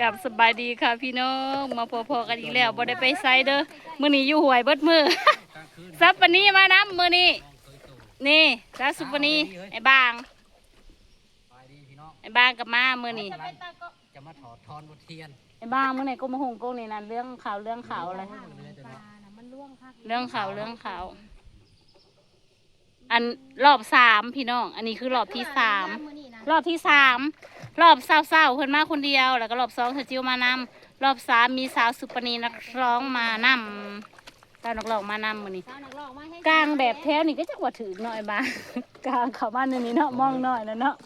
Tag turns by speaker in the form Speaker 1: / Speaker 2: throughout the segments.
Speaker 1: กับสบายดีค่ะพี่น้องมาพอๆกันอีกแล้วบ่ได้ไปไซเด้อมื้อนี้อยู่หวยเบิดมือซับปานนี้มานํมื้อนี้นี่ซาสุปนีไอ้บาง
Speaker 2: ไปดีพี่น้อง
Speaker 1: ไอ้บางกับมามื้อนี้
Speaker 2: จะมาถอดทอนบทเทียน
Speaker 1: ไอ้บางมื้อนี้ก็มาหงกงนี่นั่นเรื่องข่าวเรื่องข่าวอะไร
Speaker 2: เรือจะเนาะ
Speaker 1: เรื่องข่าวเรื่องข่าว อันรอบสามพี่น้อง อันนี้คือรอบที่สามรอบที่สามรอบเศร้าๆเพิ่นมาคนเดียว แล้วก็รอบสองเธอจิวมานำรอบสามมีสาวสุปนีนักร้องมานำสาวนักร้องมานำมื้อนี้
Speaker 3: สาวนักร้องมาให้
Speaker 1: กลางแบบแถวนี่ก็จักว่าถือหน่อยบางกลางเข้ามาในนี้เนาะมองหน่อยนะเนาะ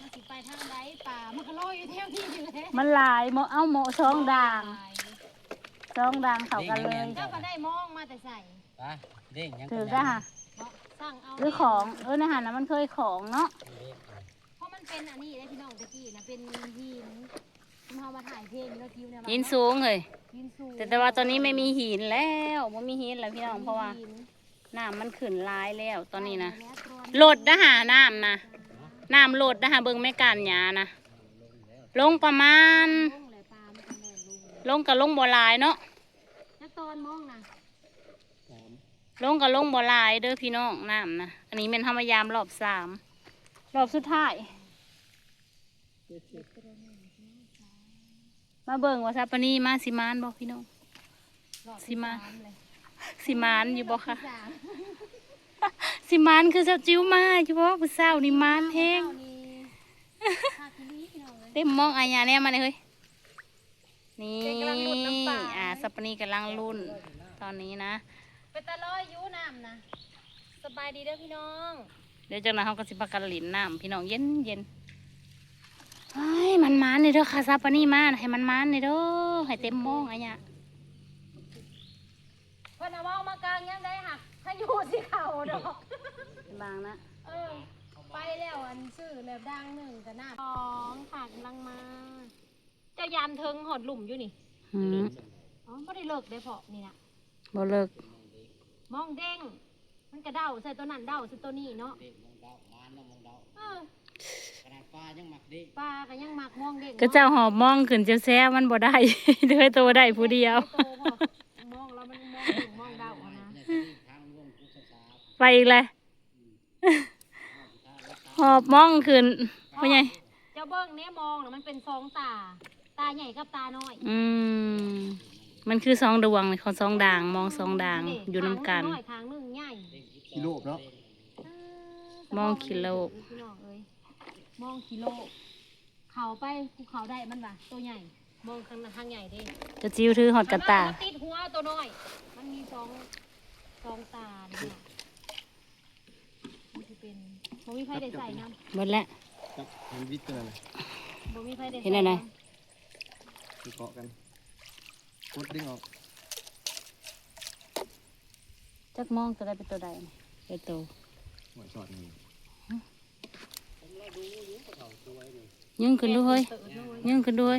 Speaker 3: มันสิไปทางใดป่ามันก็ลอยอยู่แถวนี้อยู่เลย
Speaker 1: มันหลายโมเอาโมช่องด่าง ช่องด่างเข้ากันเลย
Speaker 3: เจ้าก็ได้มองมาแต่ใส่
Speaker 2: ไปเด้งยัง
Speaker 1: ถือก็ค่ะ
Speaker 3: บอกสั่งเอา
Speaker 1: หรือของเออในหันนะมันเคยของเนาะ
Speaker 3: เพราะมันเป็นอันนี้ได้พี่น้องตะกี้นะเป็นหินที่เรามาถ่ายเพลงแล้วคิวเนี่ย
Speaker 1: ยินสูงเลย
Speaker 3: หินสูง
Speaker 1: แต่แต่ว่าตอนนี้ไม่มีหินแล้วไม่มีหินแล้วพี่น้องเพราะว่า
Speaker 3: หิน
Speaker 1: น้ำมันขึ้นร้ายแล้วตอนนี้นะ
Speaker 3: แล้วตอน
Speaker 1: โหลดนะหาน้ำนะน้ำโหลดนะหาเบิ่งแม่การหยานะลงประมาณ
Speaker 3: ล่นลงเลย
Speaker 1: ลงกับลงบ่หลายเนาะ
Speaker 3: แล้วตอนมองนะ
Speaker 1: ลงกับลงบ่หลายเด้อพี่น้องน้ำนะอันนี้เป็นธรรมยามรอบสามรอบสุดท้าย มาเบิ่งว่าซาปานีมาสิมานบอกพี่น้อง
Speaker 3: รอบ
Speaker 1: สิมา
Speaker 3: สเลย
Speaker 1: สิมานอยู่บ่คะ
Speaker 3: สาม
Speaker 1: สิมานคือเจ้าจิ้วมาอยู่บ่ผู้สาวนี่มานแฮง
Speaker 3: เจ้านี่ภาคนี้พี่น้องเลย
Speaker 1: เต็มมองอายาแน่มาเลยเฮ้ย นี่
Speaker 3: เด็กกำลังลุ้นน้ำปลา
Speaker 1: อ่าซาปานีกำลังรุ่น ตอนนี้นะ
Speaker 3: เป็นตะลอยอยูน้ำนะสบายดีเด้อพี่น้อง
Speaker 1: เดี๋ยวจากนั้นเขาก็สิพากันหลินน้ำพี่น้องเย็นเย็นเฮ้ยมันมานเลยเด้อค่ะซาปานีมาน่ะให้มันมานเลยเด้อให้เต็มมองอายะ
Speaker 3: เพิ่นเอาเว้ามากลางยังได้หักถ้าอยู่สิเขาดอก
Speaker 1: บางนะ
Speaker 3: เออ ไปแล้วอันซื้อแล้วดังหนึ่งกันหน้าสองขากำลังมา เจ้ายามเทิงหอดหลุมอยู่นี่
Speaker 1: อืม
Speaker 3: อ๋อไม่ได้เลิกได้เพาะนี่นะ
Speaker 1: บ่เลิก
Speaker 3: มองเด้ง มันกระเด้าใส่ตัวนั้นเด้าใส่ตัวนี้เนาะ
Speaker 2: เด้งมองเดามานแล้วมองเดา
Speaker 3: เออ
Speaker 2: ขนาดปลายังหมักเด้ง
Speaker 3: ปลาก็ยังมักมองเด้ง
Speaker 1: ก็เจ้าหอบมองขึ้นเจ้าแซ่มันบ่ได้ เด้อตัวได้ผู้เดียว
Speaker 3: โตพอมองแล้วมันมองเด้งมองเด้าอะนะ
Speaker 2: เนี่ยจะรีบทางร่วงกุศลา
Speaker 1: ไปอีกเลยหอบมองขึ้นพ่อใหญ่
Speaker 3: เจ้าเบิ้งเนี่ยมองน่ะมันเป็นสองตา ตาใหญ่กับตาน้อย
Speaker 1: อืม มันคือสองดวงของสองด่าง มองสองด่างอยู่น้ำกัน
Speaker 3: ข้างหงน้อยข้างหนึ่งใหญ่
Speaker 4: กิโลเนาะ
Speaker 1: มองกิโล
Speaker 3: พี่น้องเอ้ยมองกิโล เขาไปภูเขาได้มันว่ะตัวใหญ่ มองข้างข้างใหญ่เด้
Speaker 1: เจะจิ้วถือหอดกระตา
Speaker 3: มันติดหัวตัวน้อย มันมีสองสองตาเนี่ยมันจะเป็นบ่มีไฟได้ใส่น้
Speaker 1: หมดแล้ว
Speaker 4: จับเห็นวิทย์กันเลยำ
Speaker 3: บ่มีไฟได้
Speaker 1: เห็นอะไร
Speaker 4: คือเกาะกันกดดึงออก
Speaker 1: จักมองตัวใดเป็นตัวใดเป็นตัว
Speaker 4: หัวช็อตนี่
Speaker 1: ยิงขึ้นด้วยยิงขึ้นด้วย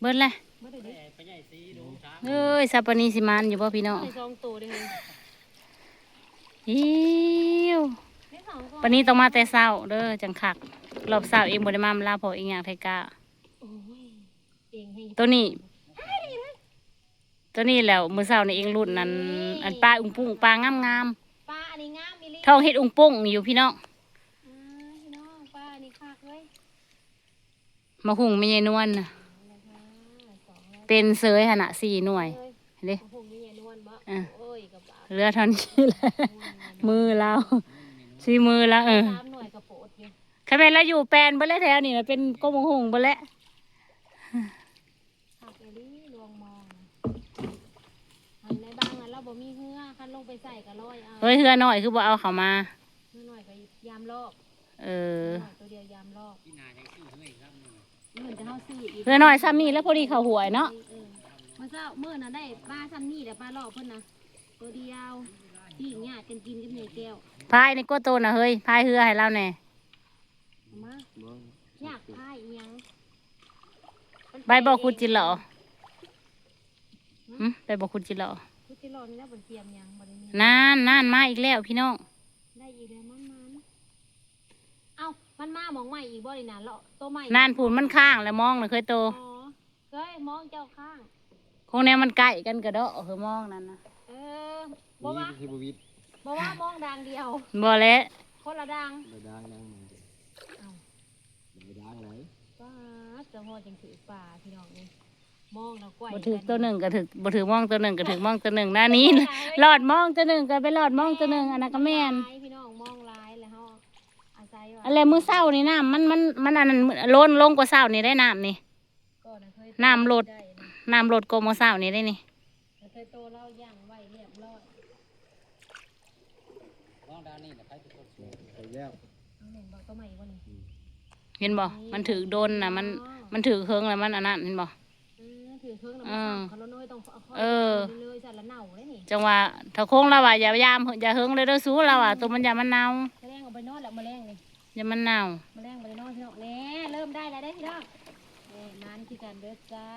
Speaker 1: เบิดเลย
Speaker 3: บ่ได้เด้
Speaker 2: ไปใหญ่สีดูช้าง
Speaker 1: เอ้ยซาปานีสิมานอยู่บ่พี่น้อง
Speaker 3: ได้สองตัวเด้เลย
Speaker 1: อิว
Speaker 3: ได้สองตัว
Speaker 1: ปานนี้ต้องมาแต่เช้าเด้อจังคักรอบเช้าเองบ่ได้มาลาพอเองอย่างไทกา
Speaker 3: โอ้ยเองให้
Speaker 1: ตัวนี้ ตัวนี้แล้วมื้อเช้านี่เองรุ่นนั้นอันปลาอุ้งปุ้งปลางาม
Speaker 3: ปลาอันนี้งามอีหลี
Speaker 1: ๆท้องเฮ็ดอุ้งปุ้งอยู่พี่น้อง
Speaker 3: อ่าพี่น้องปลาอันนี้คักเลย
Speaker 1: มาหุงไม่ใช่นวลน่ะ
Speaker 3: นะคะสองแล้ว
Speaker 1: เป็นเสยหั่นน่ะสี่หน่วย
Speaker 3: เลย
Speaker 1: เด้
Speaker 3: โอ้โหมีใหญ่นวลบ่
Speaker 1: อะ
Speaker 3: โอ้ยกับปลา
Speaker 1: เหลือเท่านี้แหละมือเราสีมือแล้วเออ
Speaker 3: สามหน่วยกับโปดอยู่
Speaker 1: ข้าแม่นแล้วอยู่แปลนเบ่แล้วแถวนี่นะเป็นกงหงเบ่แล้ว
Speaker 3: คักอีหลีลวงมองอันในบางอันเราบ่มีเหือคัน ลงไปใส่ก็ร้อยเอา
Speaker 1: เฮ้ยเฮือหน่อยคือบ่เอาเขามา
Speaker 3: เหือหน่อยก็ยามรอบ
Speaker 1: เออ
Speaker 3: หน่อยตัวเดียวยามรอบ
Speaker 2: ที่นายังซื้อให้ครับหนึ่ง
Speaker 3: เหมือนจะเฮาซื้ออีก
Speaker 1: เฮือหน่อยซ้ำนี่แล้วพอดีเขาหวยเนาะ
Speaker 3: เออเมื่อเช้าเมื่อน่ะได้ปลาซ้ำนี่แต่ปลารอบเพิ่นนะตัวเดียวที่ญาติกันกินกับเนยแก้ว
Speaker 1: พายในกัวโตน่ะเฮ้ย พายเฮือให้เราแหน่
Speaker 3: เอามา
Speaker 4: บ่
Speaker 3: อยากพายอีหยัง
Speaker 1: ใบบอกคุณจิเหรอหึใบบอกคุณจิเหรอ
Speaker 3: พุทธิรอนี่แล้วบนเตรียมหยังบ่ได้มี
Speaker 1: นานนานมาอีกแล้วพี่น้อง
Speaker 3: ได้อีกแล้วมันมันเอ้า มันมาหมองใหม่อีกบ่นี่นะเลาะตัวใหม่
Speaker 1: นานผูนมันข้างแล้วมองนะเคยโต
Speaker 3: อ๋อเฮ้ยมองเจ้าข้าง
Speaker 1: คงแนวมันใกล้กันกระเดาะคือมองนั่นนะ
Speaker 3: เออบ่ว่า
Speaker 4: นี่คือบุวิทย์
Speaker 3: บ่ว่ามองดังเดียว
Speaker 1: บ่แล้ว
Speaker 3: คนละดัง
Speaker 4: เดือดดังดังมันเดือ
Speaker 3: เอ้า
Speaker 4: ดดังไหน
Speaker 3: ป้าดจะฮอดจังถือป่าพี่น้องนี่ มองแล้วกล้วย
Speaker 1: บ่ถือตัวหนึ่งก็ถือบ่ถือมองตัวหนึ่งก็ถือมองตัวหนึ่งหน้านี้หลอดมองตัวหนึ่งก็ไปหลอดมองตัวหนึ่งอันนั้นก็แม่น
Speaker 3: หลายพี่น้องมองหลายแล้วเฮาอาศัยว่า
Speaker 1: อะไรมือเศร้านี่น้ำมันมันมันอันนั้นล้นลงกว่าเศร้านี่ได้น้ำนี่
Speaker 3: ก็น่ะเคย
Speaker 1: น้ำลด
Speaker 3: ได้นะ
Speaker 1: น้ำลดกว่ามือเศร้านี่ได้นี่
Speaker 3: เคยโตเล่าย่างไว้เรียบร้อย
Speaker 2: น้องดานี่นะใครเป็นคนสวย
Speaker 4: ไปแล้ว
Speaker 3: เอาเห็นบอกตัวใหม่อีกวันนี้
Speaker 1: เห็นบ่มันถือโดนนะมันมันถือเคิงแล้วมันอันนั้นเห็นบ่
Speaker 3: เออ ถือเครื่องแล้ว
Speaker 1: อื
Speaker 3: มา
Speaker 1: ม
Speaker 3: สั่งเขาแล้วน้อยต้องเอาข้
Speaker 1: เออ
Speaker 3: เลยจัดละเน่าเลยนี่
Speaker 1: จังว่าถ้าโค้งเราว่าอย่ายามอย่าเฮิงเลยเด้อสู้เราว่าตัวมันอย่ามันเน่า
Speaker 3: แมลงเอาไปนอนแล้วแมลงนี่
Speaker 1: อย่ามันเน่า
Speaker 3: แมลงไปนอนพี่น้องแน่เริ่มได้แล้วได้อพี่น้องนี่มันคือกันเด้อจ้า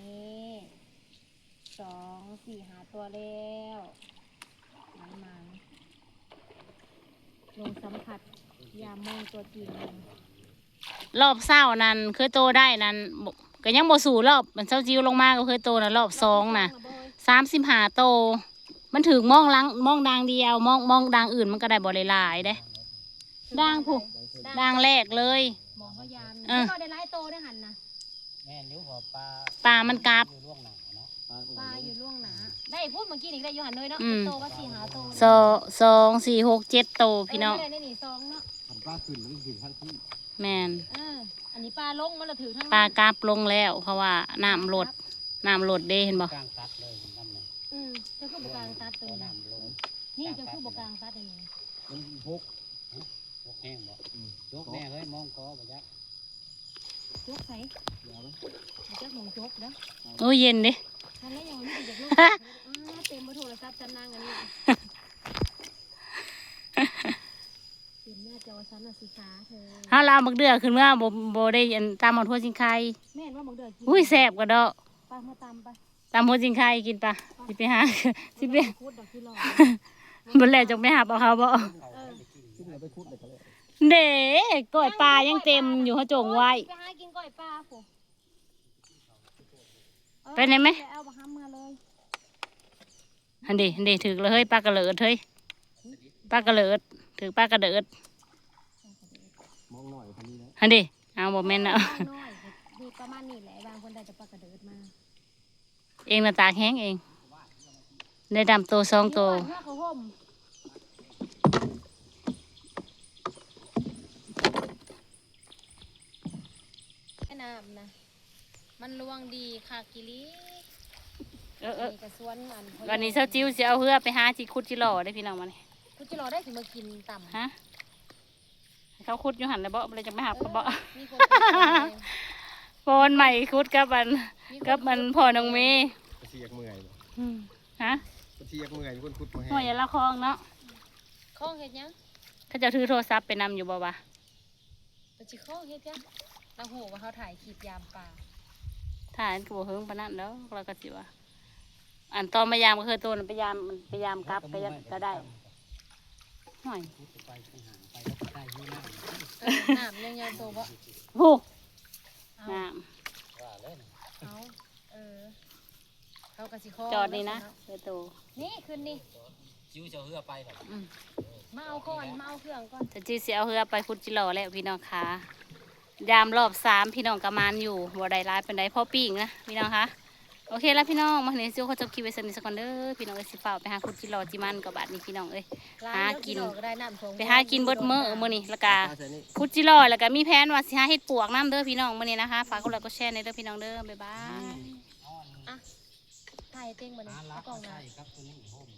Speaker 3: นี่สองสี่หาตัวแล้วมันมันลงสัมผัสยามมองตัวจริงมัน
Speaker 1: รอบเศร้านั้นเคยโตได้นั้นบ่ ก็ยังบ่สู่รอบมันเศร้าจิวลงมาก็เคยโตนะรอบสองนะสามสิบห้าโต มันถึงมองหลังมองดังเดียวมองมองดังอื่นมันก็ได้บ่หลายๆเด้ด่างผู้ดังแรกเลย
Speaker 3: มองเขายาม
Speaker 1: เออ
Speaker 3: เขาได้ไล่โตได้หันนะ
Speaker 2: แม่นิ้วหัวปลา
Speaker 1: ปลามันกลับ
Speaker 2: อยู่ล่วงหน้าเนาะ
Speaker 4: ปลา
Speaker 3: ปลาอยู่ล่วงหนาได้พูดเมื่อกี้นี่ได้อยู่หันเลยเนาะ
Speaker 1: อืม
Speaker 3: โตก็สี่หาโต
Speaker 1: สองสองสี่หกเจ็ดโตพี่น้อง
Speaker 3: เได้นี่สองเนาะ
Speaker 4: ทำปลาขึ้นมันถึงขั้นที่
Speaker 1: แมน
Speaker 3: เอออันนี้ ปลาลงมันละถือทั้ง
Speaker 1: ปลากราบลงแล้ว เพราะว่าน้ำลดน้ำลดเด้เห็นบ่
Speaker 2: กลางตัดเลยผมทำเลย
Speaker 3: อืมเจ้าคือบกลางตัดตัว
Speaker 2: ตัว
Speaker 3: นี้นะ
Speaker 2: น้ำลง
Speaker 3: นี่เจ้าคือบกลางตัดตัวนี้นะ
Speaker 4: มันหก
Speaker 2: ยกแห้งบ่
Speaker 4: อืม
Speaker 2: ยกแม่เฮ้ยมองคอบ่ยัก
Speaker 3: จกใส่
Speaker 4: ยาวไหม
Speaker 3: เจ้าหมองจกเด้อ
Speaker 1: โอ้ยเย็นเด้
Speaker 3: ท่านแล้วยังไม่ได้จากลูกอ้าเต็มมาโทรศัพท์จันนางอันนี้ เต็มหน้าจอฉันน่ะสิขาเธอ
Speaker 1: เฮาลาวบักเดือขึ้นเมื่อบ่บ่ได้อันตามหมดหัวจิงไข่
Speaker 3: แม่นว่าหมองเดือดกิน
Speaker 1: อุ้ยแซ่บกว่าดอก
Speaker 3: ปลามาตำไป
Speaker 1: ตามหัวจิงไข่กินปะสิไปหาสิไป
Speaker 3: พูดดอกที่รอ
Speaker 1: บ่แล้วจังไปหาเอาเขาบ่
Speaker 2: เขา
Speaker 3: เออ
Speaker 4: ขึ้นเลยไปคุดเลยก็เลย
Speaker 1: เด้ก้อยปลายังเต็มอยู่เขาจงไว้
Speaker 3: ไปหากินก้อยปลาผู้
Speaker 1: ไปไหนไหม
Speaker 3: เอาไปหาเมื่อเลย
Speaker 1: หันเด้หันเด้ถึกเลยเฮ้ยปลากระเลิดเฮ้ยปลากระเลิด ถึกปลากระเดิด
Speaker 4: มองหน่อยคันนี้นะ
Speaker 1: หันเด้เอาบ่แม่นเอา
Speaker 3: น้อยดีประมาณนี้แหละบางคนได้จะปลากระเดิดมา
Speaker 1: เองน่ะตากแห้งเอง ได้ดำโตสองโต
Speaker 3: หัวเขาห่มไอ้น้ำนะ มันลวงดีค่ะกิลิ
Speaker 1: เออเออ
Speaker 3: นี่กระสวนอัน
Speaker 1: วันนี้เช้าจิ้วสิเอาเฮือไปหาจิคุดจิหล่อได้พี่น้องมานี่
Speaker 3: คุ ณจิรอได้ถึงมากินต่ำ
Speaker 1: ฮะให้เขาคุดอยู่หันเลยบ่เลยจะไม่หาบ่บ่
Speaker 3: มีคน
Speaker 1: โฟนใหม่คุดกับมันกับมันพ่อน้องเมย์
Speaker 4: กระเทียกเมื่อยบ่
Speaker 1: อืมฮะ
Speaker 4: กระเทียกเมื่อยมีคนคุดมาให้
Speaker 1: หัวอย่าละคองเนาะ
Speaker 3: ข้องเฮ็ดยัง
Speaker 1: เขาจะถือโทรศัพท์ไปนำอยู่บ่วะ
Speaker 3: แต่จิข้องเฮ็ดยังเราโหว่าเขาถ่ายคลิปยามป่า
Speaker 1: ถ่ายกูบ่เฮิงปานนั้นแล้วเราก็สิว่าอันตอนมายามก็เคยตัวนั้นไปยามมันไปยามกลับไปยังก็ได้ หน่อย
Speaker 2: พูดไปข้างห่างไปแล้วก็ได้อยูน้ำ
Speaker 3: เออน้ำยังยาวโตบ่
Speaker 1: โอ้
Speaker 3: เอา
Speaker 1: น้
Speaker 2: ว่าเลยนะ
Speaker 3: เอาเออเขากะสิข้อำ
Speaker 1: จอดนี่นะเดี๋ยวโต
Speaker 3: นี่ขึ้นนี่
Speaker 2: จิ้วจะเอาเหือไปแบบ
Speaker 1: อืม
Speaker 3: มาเอาก่อนมาเอาเครื่องก่อน
Speaker 1: จะจีเสียเอาเฮือไปคุดจิหล่อแล้วพี่น้องคะยามรอบสามพี่น้องกำมานอยู่บ่ได้ร้ายเป็นไดพ่อปิ้งนะพี่น้องคะ โอเคแล้วพี่น้องมาเห็นซิวเขาจบคลิปไว้สนิทสักก่อนเด้อพี่น้องเอ้ยสิเฝ้าไปหาคุดจิหล่อจิมันกับบาดนี้พี่น้องเอ้ย
Speaker 3: ร้
Speaker 1: หา
Speaker 3: เดี๋ยว
Speaker 1: กิน
Speaker 3: ดอกได้น้ำสง
Speaker 1: ไปหากินเบิดมื้อมื้อนี้แล้วก็
Speaker 4: ปลาใส่นี่
Speaker 1: คุดจิหล่อแล้วก็มีแผนว่าสิหาเฮ็ดปวกน้ำเด้อพี่น้องมื้อนี้นะคะฝากกดไลค์กดแชร์ในเด้อพี่น้องเด้อบ๊ายบาย
Speaker 2: อ่อน
Speaker 3: ถ่ายเต็งบ่นี่
Speaker 2: หา
Speaker 3: เอา
Speaker 2: ลัก
Speaker 3: กล่อง
Speaker 2: ใช่
Speaker 3: น้ำ